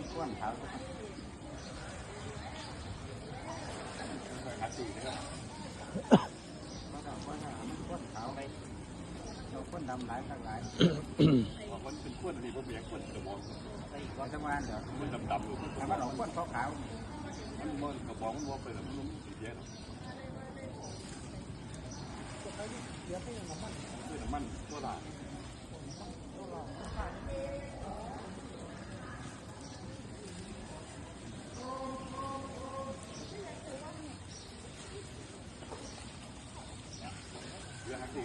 มันข้นขาวไปเราข้นดำหลายทั้งหลายว่ามันเป็นขวดอันนี้ผมอยากขวดกระบอกไปอีกวันจังหวัดเดี๋ยวมันดำๆอยู่ถามว่าเราข้นขาวขาวมันมันกระบอกมันวอไปแล้วมันลุ่มสีแย่หรอกคือน้ำมันตัวละเรือหัก สี่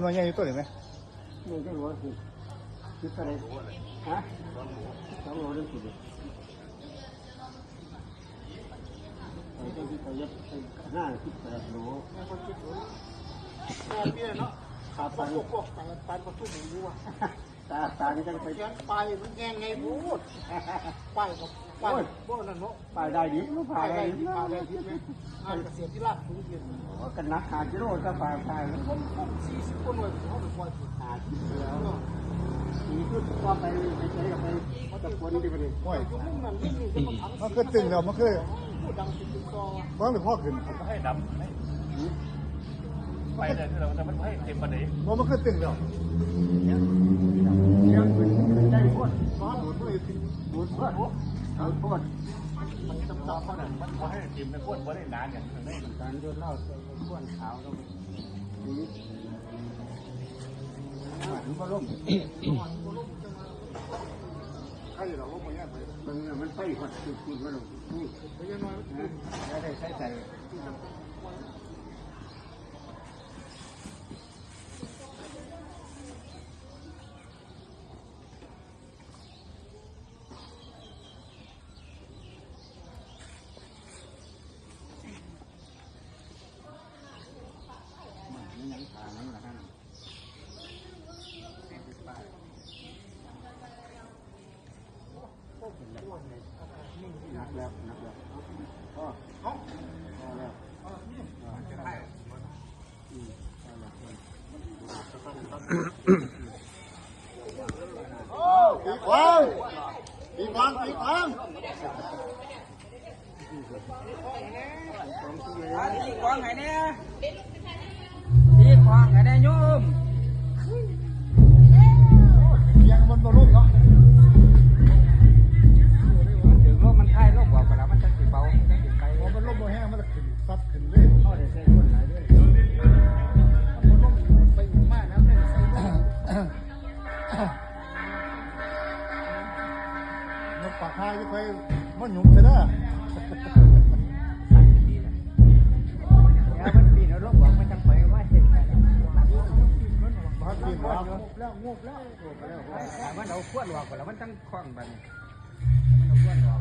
หน่วยใหญ่อยู่ตัวไหนไหมนี่ก็รู้สิคิดอะไรฮะสองโลได้สิบไปที่ไปยัดไปห้าสิบแปดโลเบี้ยเนาะขาพปันวกพวกตาตาประตูหมูว่ะ ตาตานี่ต้องไป เขียนไปมันแยงไงพูดไปกับไปบ่นั่นเนาะไปได้ดีไม่ไปไปได้ได้ดีที่ไปได้ที่ไหมงานเกษตรที่ราชบุรีกันนักหากิโลก็ไปไปผมผมสี่สิบคนเลยเขาไปปล่อยหาที่แล้วมีชุดก็ไปไปใช้กับไปเขาจะคนที่ไปเลยโอ้ยยุคนั้นนั่นนี่นี่จะมาทำมันคือตึงแล้วมันคือพูดดังติดติดคอบ้างหรือพ่อขึ้นมันก็ให้ดำให้ไปเลยที่เราแต่มันให้เต็มประเดี๋ยวว่ามันคือตึงแล้ว ร้อนหนุนด้วยดูด้วยมันจำเพรานั้นมันให้เต็มในขวดเพราะได้นานอย่างนี้การโดนเล้าใส่ข้วนขาวลงนี้มันก็ล่มใครเราว่ามันแย่ไปมันมันไปหดจุดจุดมาลงนี่ไปยัน้อยนะแล้วได้ใช้ใส่มันยังขานั่นแหละท่าน นักแล้วนักแล้วพ่อพอแล้วอืมพอแล้วปีกวางปีกวางปีกวางตีกวางไงเนี่ยตีกวางไงเนี่ยโยมยังมันมา มันหยุ่มไปเด้อแล้วมันปีนเอาโลกบอกมันจังไปว่าเห็นบ้านปีนวางแล้วงบแล้วมันเอาขวดหลอกไปแล้วมันจังคล้องไปมันเอาขวดหลอก